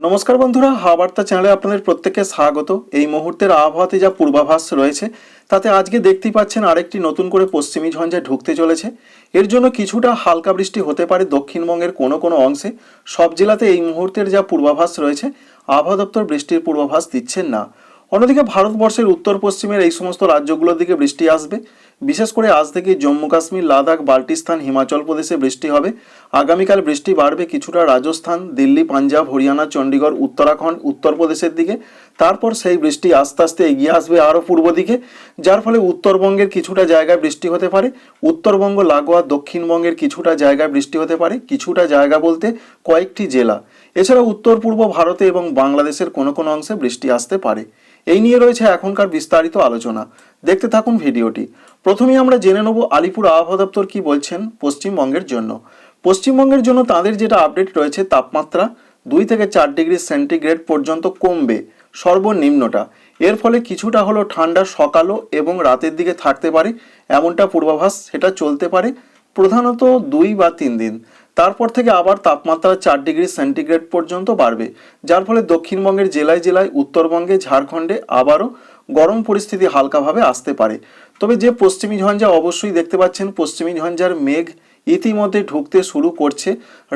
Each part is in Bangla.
নমস্কার বন্ধুরা হাওয়ার্তা চ্যানেলে আপনাদের প্রত্যেককে স্বাগত। এই মুহূর্তের আবহাওয়াতে যা পূর্বাভাস রয়েছে, তাতে আজকে দেখতেই পাচ্ছেন আরেকটি নতুন করে পশ্চিমী ঝঞ্ঝা ঢুকতে চলেছে। এর জন্য কিছুটা হালকা বৃষ্টি হতে পারে দক্ষিণবঙ্গের কোনো কোনো অংশে। সব জেলাতে এই মুহূর্তের যা পূর্বাভাস রয়েছে, আবহাওয়া দপ্তর বৃষ্টির পূর্বাভাস দিচ্ছেন না। অন্যদিকে ভারতবর্ষের উত্তর পশ্চিমের এই সমস্ত রাজ্যগুলোর দিকে বৃষ্টি আসবে। বিশেষ করে আজ থেকে জম্মু কাশ্মীর, লাদাখ, বাল্টিস্তান, হিমাচল প্রদেশে বৃষ্টি হবে। আগামীকাল বৃষ্টি বাড়বে কিছুটা রাজস্থান, দিল্লি, পাঞ্জাব, হরিয়ানা, চণ্ডীগড়, উত্তরাখণ্ড উত্তরপ্রদেশের দিকে। তারপর সেই বৃষ্টি আস্তে আস্তে এগিয়ে আসবে আরও পূর্ব দিকে, যার ফলে উত্তরবঙ্গের কিছুটা জায়গায় বৃষ্টি হতে পারে। উত্তরবঙ্গ, লাগোয়া, দক্ষিণবঙ্গের কিছুটা জায়গায় বৃষ্টি হতে পারে, কিছুটা জায়গা বলতে কয়েকটি জেলা। এছাড়া উত্তর পূর্ব ভারতে এবং বাংলাদেশের কোনো কোনো অংশে বৃষ্টি আসতে পারে। এই নিয়ে রয়েছে এখনকার বিস্তারিত আলোচনা। দেখতে থাকুন ভিডিওটি। প্রথমেই আমরা জেনে নেব আলিপুর আবহাওয়া দপ্তর কি বলছেন পশ্চিমবঙ্গের জন্য। পশ্চিমবঙ্গের জন্য তাদের যেটা আপডেট রয়েছে, তাপমাত্রা দুই থেকে চার ডিগ্রি সেন্টিগ্রেড পর্যন্ত কমবে, সর্বনিম্নটা। এর ফলে কিছুটা হলো ঠান্ডা সকালও এবং রাতের দিকে থাকতে পারে, এমনটা পূর্বাভাস, সেটা চলতে পারে প্রধানত দুই বা তিন দিন। তারপর থেকে আবার তাপমাত্রা চার ডিগ্রি সেন্টিগ্রেড পর্যন্ত বাড়বে, যার ফলে দক্ষিণবঙ্গের জেলায় জেলায়, উত্তরবঙ্গে, ঝাড়খণ্ডে আবারও গরম পরিস্থিতি হালকাভাবে আসতে পারে। তবে যে পশ্চিমী ঝঞ্ঝা অবশ্যই দেখতে পাচ্ছেন, পশ্চিমী ঝঞ্ঝার মেঘ ইতিমধ্যে ঢুকতে শুরু করছে।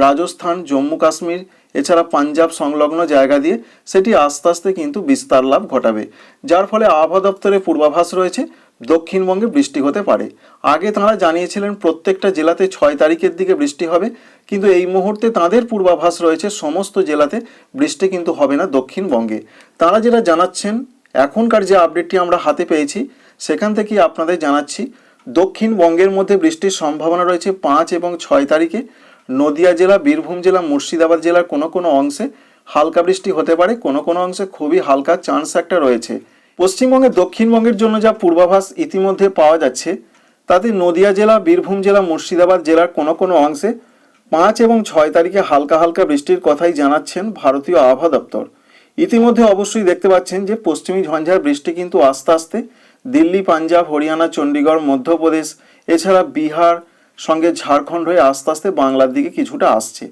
রাজস্থান, জম্মু কাশ্মীর, এছাড়া পাঞ্জাব সংলগ্ন জায়গা দিয়ে সেটি আস্তে আস্তে কিন্তু বিস্তার লাভ ঘটাবে, যার ফলে আবহাওয়া দপ্তরের পূর্বাভাস রয়েছে। দক্ষিণবঙ্গে বৃষ্টি হতে পারে। আগে তাঁরা জানিয়েছিলেন, প্রত্যেকটা জেলাতে ছয় তারিখের দিকে বৃষ্টি হবে, কিন্তু এই মুহূর্তে তাঁদের পূর্বাভাস রয়েছে, সমস্ত জেলাতে বৃষ্টি কিন্তু হবে না দক্ষিণবঙ্গে। তাঁরা যেটা জানাচ্ছেন, এখনকার যে আপডেটটি আমরা হাতে পেয়েছি, সেখান থেকেই আপনাদের জানাচ্ছি, দক্ষিণবঙ্গের মধ্যে বৃষ্টির সম্ভাবনা রয়েছে পাঁচ এবং ছয় তারিখে। নদিয়া জেলা, বীরভূম জেলা, মুর্শিদাবাদ জেলার কোনো কোনো অংশে হালকা বৃষ্টি হতে পারে, কোনো কোনো অংশে খুবই হালকা চান্স একটা রয়েছে। পশ্চিমবঙ্গে দক্ষিণবঙ্গের জন্য যা পূর্বাভাস ইতিমধ্যে পাওয়া যাচ্ছে, তাতে নদিয়া জেলা, বীরভূম জেলা, মুর্শিদাবাদ জেলার কোনো কোনো অংশে পাঁচ এবং ছয় তারিখে হালকা হালকা বৃষ্টির কথাই জানাচ্ছেন ভারতীয় আবহাওয়া দপ্তর। ইতিমধ্যে অবশ্যই দেখতে পাচ্ছেন যে পশ্চিমী ঝঞ্ঝার বৃষ্টি কিন্তু আস্তে আস্তে দিল্লি, পাঞ্জাব, হরিয়ানা, চণ্ডীগড়, মধ্যপ্রদেশ, এছাড়া বিহার সঙ্গে ঝাড়খণ্ড হয়ে আস্তে আস্তে বাংলার দিকে কিছুটা আসছে।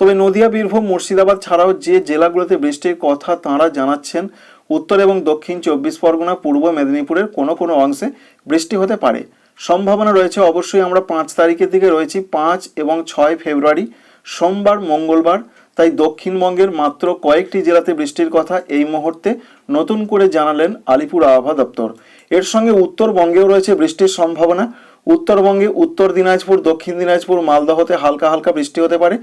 তবে নদিয়া, বীরভূম, মুর্শিদাবাদ ছাড়াও যে জেলাগুলোতে বৃষ্টির কথা তাঁরা জানাচ্ছেন উত্তর এবং দক্ষিণ চব্বিশ পরগনা, পূর্ব মেদিনীপুরের কোনো কোনো অংশে বৃষ্টি হতে পারে। সম্ভাবনা রয়েছে অবশ্যই আমরা পাঁচ তারিখের দিকে রয়েছি, পাঁচ এবং ছয় ফেব্রুয়ারি। সোমবার, মঙ্গলবার, তাই দক্ষিণবঙ্গের মাত্র কয়েকটি জেলাতে বৃষ্টির কথা এই মুহূর্তে নতুন করে জানালেন আলিপুর আবহাওয়া দপ্তর। এর সঙ্গে উত্তরবঙ্গেও রয়েছে বৃষ্টির সম্ভাবনা। উত্তরবঙ্গে উত্তর দিনাজপুর, দক্ষিণ দিনাজপুর, মালদহতে হালকা হালকা বৃষ্টি হতে পারে।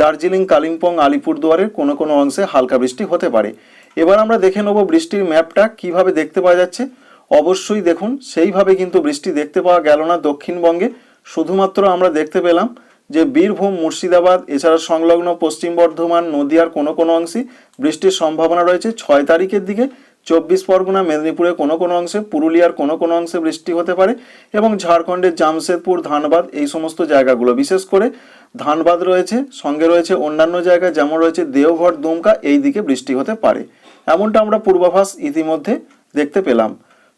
দার্জিলিং, কালিম্পং, আলিপুরদুয়ারের কোনো কোনো অংশে হালকা বৃষ্টি হতে পারে। এবার আমরা দেখে নেব বৃষ্টির ম্যাপটা, কীভাবে দেখতে পাওয়া যাচ্ছে। অবশ্যই দেখুন, সেইভাবে কিন্তু বৃষ্টি দেখতে পাওয়া গেল না দক্ষিণবঙ্গে। শুধুমাত্র আমরা দেখতে পেলাম যে বীরভূম, মুর্শিদাবাদ, এছাড়া সংলগ্ন পশ্চিম বর্ধমান, নদিয়ার কোনো কোনো অংশে বৃষ্টির সম্ভাবনা রয়েছে। ছয় তারিখের দিকে চব্বিশ পরগনা, মেদিনীপুরের কোনো কোনো অংশে, পুরুলিয়ার কোনো কোনো অংশে বৃষ্টি হতে পারে এবং ঝাড়খণ্ডের জামশেদপুর, ধানবাদ এই সমস্ত জায়গাগুলো। বিশেষ করে ধানবাদ রয়েছে, সঙ্গে রয়েছে অন্যান্য জায়গা যেমন রয়েছে দেওঘর, দুমকা এই দিকে বৃষ্টি হতে পারে। এমনটা আমরা পূর্বাভাস ইতিমধ্যে দেখতে পেলাম।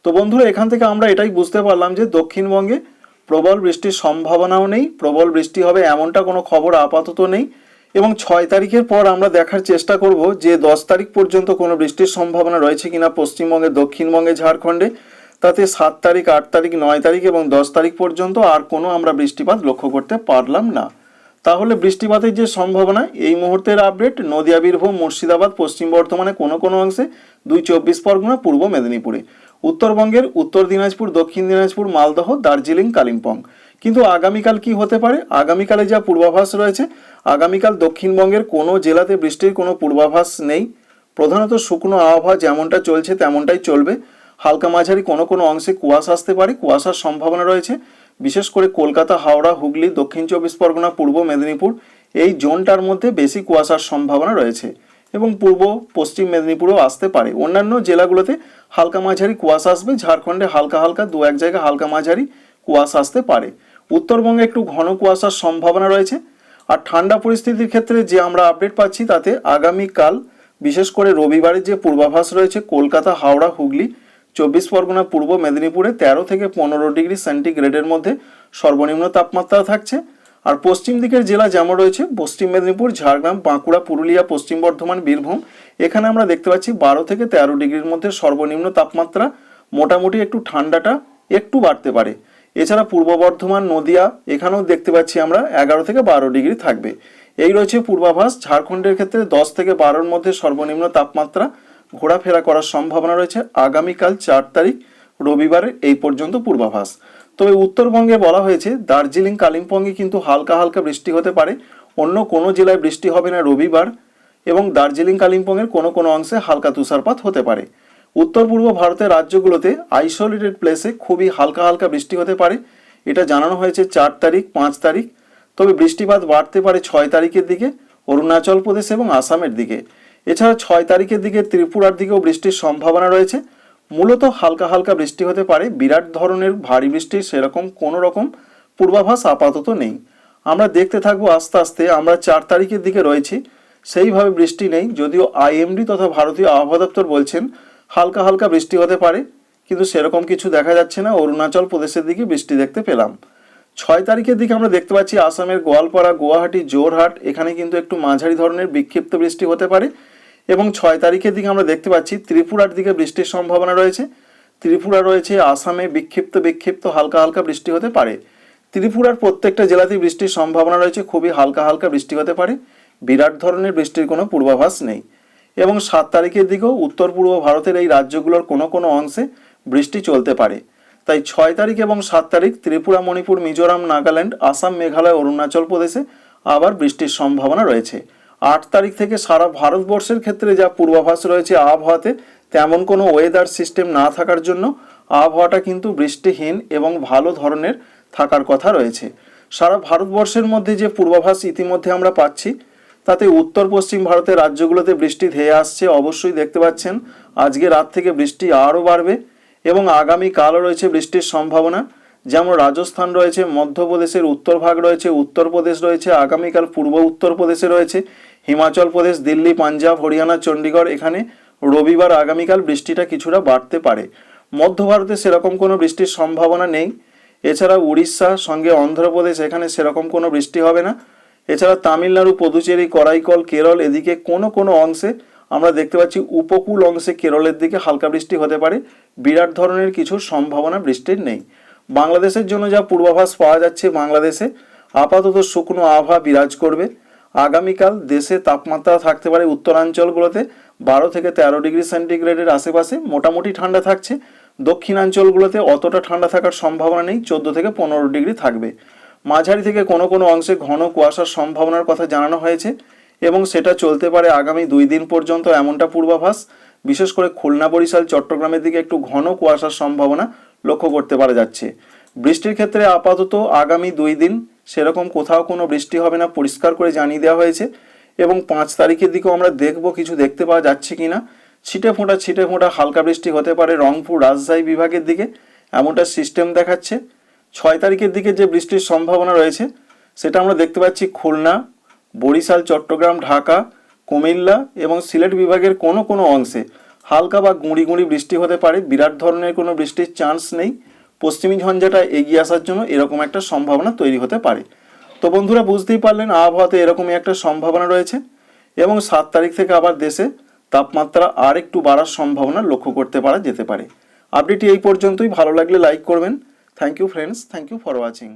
তো বন্ধুরা, এখান থেকে আমরা এটাই বুঝতে পারলাম যে দক্ষিণবঙ্গে প্রবল বৃষ্টির সম্ভাবনাও নেই, প্রবল বৃষ্টি হবে এমনটা কোনো খবর আপাতত নেই এবং ছয় তারিখের পর আমরা দেখার চেষ্টা করব যে দশ তারিখ পর্যন্ত কোনো বৃষ্টির সম্ভাবনা রয়েছে কিনা পশ্চিমবঙ্গে, দক্ষিণবঙ্গে, ঝাড়খণ্ডে। তাতে সাত তারিখ, আট তারিখ, নয় তারিখ এবং দশ তারিখ পর্যন্ত আর কোনো আমরা বৃষ্টিপাত লক্ষ্য করতে পারলাম না। তাহলে বৃষ্টিপাতের যে সম্ভাবনা, এই মুহূর্তের আপডেট নদিয়া, বীরভূম, মুর্শিদাবাদ, পশ্চিম বর্ধমানে কোনো কোনো অংশে দুই চব্বিশ পরগনা, পূর্ব মেদিনীপুরে। উত্তরবঙ্গের উত্তর দিনাজপুর, দক্ষিণ দিনাজপুর, মালদহ, দার্জিলিং, কালিম্পং। কিন্তু আগামীকাল কি হতে পারে? আগামীকালে যা পূর্বাভাস রয়েছে, আগামীকাল দক্ষিণবঙ্গের কোনো জেলাতে বৃষ্টির কোনো পূর্বাভাস নেই। প্রধানত শুকনো আবহাওয়া যেমনটা চলছে, তেমনটাই চলবে। হালকা মাঝারি কোনো কোনো অংশে কুয়াশা আসতে পারে। কুয়াশার সম্ভাবনা রয়েছে। বিশেষ করে কলকাতা, হাওড়া, হুগলি, দক্ষিণ চব্বিশ পরগনা, পূর্ব মেদিনীপুর, এই জোনটার মধ্যে বেশি কুয়াশার সম্ভাবনা রয়েছে এবং পূর্ব, পশ্চিম মেদিনীপুরেও আসতে পারে। অন্যান্য জেলাগুলোতে হালকা মাঝারি কুয়াশা আসবে। ঝাড়খণ্ডে হালকা হালকা দু এক জায়গায় হালকা মাঝারি কুয়াশা আসতে পারে। উত্তরবঙ্গে একটু ঘন কুয়াশার সম্ভাবনা রয়েছে। আর ঠান্ডা পরিস্থিতির ক্ষেত্রে যে আমরা আপডেট পাচ্ছি তাতে আগামীকাল, বিশেষ করে রবিবারের যে পূর্বাভাস রয়েছে, কলকাতা, হাওড়া, হুগলি চব্বিশ পরগনা পূর্ব মেদিনীপুরে তেরো থেকে পনেরো ডিগ্রি সেন্টিগ্রেডের মধ্যে সর্বনিম্ন তাপমাত্রা থাকছে। আর পশ্চিম দিকের জেলা যেমন রয়েছে, পশ্চিম মেদিনীপুর, ঝাড়গ্রাম, বাঁকুড়া, পুরুলিয়া, পশ্চিম বর্ধমান, বীরভূম, এখানে আমরা দেখতে পাচ্ছি বারো থেকে তেরো ডিগ্রির মধ্যে সর্বনিম্ন তাপমাত্রা। মোটামুটি একটু ঠান্ডাটা একটু বাড়তে পারে। এছাড়া পূর্ব বর্ধমান, নদিয়া, এখানেও দেখতে পাচ্ছি আমরা এগারো থেকে বারো ডিগ্রি থাকবে। এই রয়েছে পূর্বাভাস, ঝাড়খণ্ডের ক্ষেত্রে দশ থেকে বারোর মধ্যে সর্বনিম্ন তাপমাত্রা। ঘোরাফেরা করার সম্ভাবনা রয়েছে আগামীকাল চার তারিখ, রবিবারের এই পর্যন্ত পূর্বাভাস। তবে উত্তরবঙ্গে বলা হয়েছে, দার্জিলিং, কালিম্পংয়ে কিন্তু হালকা হালকা বৃষ্টি হতে পারে। অন্য কোনো জেলায় বৃষ্টি হবে না রবিবার এবং দার্জিলিং, কালিম্পংয়ের কোনো কোনো অংশে হালকা তুষারপাত হতে পারে। উত্তর পূর্ব ভারতের রাজ্যগুলোতে আইসোলেটেড প্লেসে খুবই হালকা হালকা বৃষ্টি হতে পারে। এটা জানানো হয়েছে চার তারিখ, পাঁচ তারিখ। তবে বৃষ্টিপাত বাড়তে পারে ছয় তারিখের দিকে, অরুণাচল প্রদেশ এবং আসামের দিকে। এছাড়া ছয় তারিখের দিকে ত্রিপুরার দিকেও বৃষ্টির সম্ভাবনা রয়েছে। মূলত হালকা হালকা বৃষ্টি হতে পারে। বিরাট ধরনের ভারী বৃষ্টির সেরকম কোনো রকম পূর্বাভাস আপাতত নেই। আমরা দেখতে থাকব আস্তে আস্তে। আমরা চার তারিখের দিকে রয়েছি। সেইভাবে বৃষ্টি নেই। যদিও আইএমডি তথা ভারতীয় আবহাওয়া দপ্তর বলছেন হালকা হালকা বৃষ্টি হতে পারে। কিন্তু সেরকম কিছু দেখা যাচ্ছে না। অরুণাচল প্রদেশের দিকে বৃষ্টি দেখতে পেলাম। ছয় তারিখের দিকে আমরা দেখতে পাচ্ছি আসামের গোয়ালপাড়া, গুয়াহাটি, জোরহাট, এখানে কিন্তু একটু মাঝারি ধরনের বিক্ষিপ্ত বৃষ্টি হতে পারে। এবং ছয় তারিখের দিকে আমরা দেখতে পাচ্ছি ত্রিপুরার দিকে বৃষ্টির সম্ভাবনা রয়েছে। ত্রিপুরা রয়েছে আসামে বিক্ষিপ্ত বিক্ষিপ্ত হালকা হালকা বৃষ্টি হতে পারে। ত্রিপুরার প্রত্যেকটা জেলাতেই বৃষ্টির সম্ভাবনা রয়েছে, খুবই হালকা হালকা বৃষ্টি হতে পারে। বিরাট ধরনের বৃষ্টির কোনো পূর্বাভাস নেই। এবং সাত তারিখের দিকেও উত্তর পূর্ব ভারতের এই রাজ্যগুলোর কোনো কোনো অংশে বৃষ্টি চলতে পারে। তাই ছয় তারিখ এবং সাত তারিখ ত্রিপুরা, মণিপুর, মিজোরাম, নাগাল্যান্ড, আসাম, মেঘালয়, অরুণাচল প্রদেশে আবার বৃষ্টির সম্ভাবনা রয়েছে। আট তারিখ থেকে সারা ভারতবর্ষের ক্ষেত্রে যা পূর্বাভাস রয়েছে আবহাওয়াতে, তেমন কোনো ওয়েদার সিস্টেম না থাকার জন্য আবহাওয়াটা কিন্তু বৃষ্টিহীন এবং ভালো ধরনের থাকার কথা রয়েছে। সারা ভারতবর্ষের মধ্যে যে পূর্বাভাস ইতিমধ্যে আমরা পাচ্ছি, তাতে উত্তর পশ্চিম ভারতের রাজ্যগুলোতে বৃষ্টি ধেয়ে আসছে, অবশ্যই দেখতে পাচ্ছেন। আজকে রাত থেকে বৃষ্টি আরও বাড়বে এবং আগামী কালও রয়েছে বৃষ্টির সম্ভাবনা। যেমন রাজস্থান রয়েছে, মধ্যপ্রদেশের উত্তর ভাগ রয়েছে, উত্তরপ্রদেশ রয়েছে, আগামীকাল পূর্ব উত্তরপ্রদেশে রয়েছে। হিমাচল প্রদেশ, দিল্লি, পাঞ্জাব, হরিয়ানা চণ্ডীগড় এখানে রবিবার আগামীকাল বৃষ্টিটা কিছুটা বাড়তে পারে। মধ্য ভারতে সেরকম কোনো বৃষ্টির সম্ভাবনা নেই। এছাড়া উড়িষ্যা সঙ্গে অন্ধ্রপ্রদেশ এখানে সেরকম কোনো বৃষ্টি হবে না। এছাড়া তামিলনাড়ু, পুদুচেরি, করাইকল, কেরল এদিকে কোনো কোনো অংশে আমরা দেখতে পাচ্ছি উপকূল অংশে কেরলের দিকে হালকা বৃষ্টি হতে পারে। বিরাট ধরনের কিছু সম্ভাবনা বৃষ্টির নেই। বাংলাদেশের জন্য যা পূর্বাভাস পাওয়া যাচ্ছে বাংলাদেশে, আপাতত শুকনো আবহাওয়া বিরাজ করবে। আগামীকাল দেশে তাপমাত্রা থাকতে পারে উত্তরাঞ্চলগুলোতে বারো থেকে তেরো ডিগ্রি সেন্টিগ্রেডের আশেপাশে। মোটামুটি ঠান্ডা থাকছে। দক্ষিণাঞ্চলগুলোতে অতটা ঠান্ডা থাকার সম্ভাবনা নেই। চোদ্দ থেকে পনেরো ডিগ্রি থাকবে। মাঝারি থেকে কোনো কোনো অংশে ঘন কুয়াশার সম্ভাবনার কথা জানানো হয়েছে এবং সেটা চলতে পারে আগামী দুই দিন পর্যন্ত এমনটা পূর্বাভাস। বিশেষ করে খুলনা, বরিশাল, চট্টগ্রামের দিকে একটু ঘন কুয়াশার সম্ভাবনা লক্ষ্য করতে পারা যাচ্ছে। বৃষ্টির ক্ষেত্রে আপাতত আগামী দুই দিন সেরকম কোথাও কোনো বৃষ্টি হবে না, পরিষ্কার করে জানিয়ে দেওয়া হয়েছে। এবং পাঁচ তারিখের দিকেও আমরা দেখব কিছু দেখতে পাওয়া যাচ্ছে কি না ছিটে ফোঁটা ছিটে ফোঁটা হালকা বৃষ্টি হতে পারে রংপুর রাজশাহী বিভাগের দিকে, এমনটা সিস্টেম দেখাচ্ছে। ছয় তারিখের দিকে যে বৃষ্টির সম্ভাবনা রয়েছে, সেটা আমরা দেখতে পাচ্ছি খুলনা, বরিশাল, চট্টগ্রাম, ঢাকা, কুমিল্লা এবং সিলেট বিভাগের কোনো কোনো অংশে। হালকা বা গুঁড়ি গুঁড়ি বৃষ্টি হতে পারে, বিরাট ধরনের কোনো বৃষ্টির চান্স নেই। পশ্চিমী ঝঞ্ঝাটা এগিয়ে আসার জন্য এরকম একটা সম্ভাবনা তৈরি হতে পারে। তো বন্ধুরা, বুঝতেই পারলেন, আবহাওয়াতে এরকমই একটা সম্ভাবনা রয়েছে এবং সাত তারিখ থেকে আবার দেশে তাপমাত্রা আর একটু বাড়ার সম্ভাবনা লক্ষ্য করতে পারা যেতে পারে। আপডেটটি এই পর্যন্তই। ভালো লাগলে লাইক করবেন। Thank you friends thank you for watching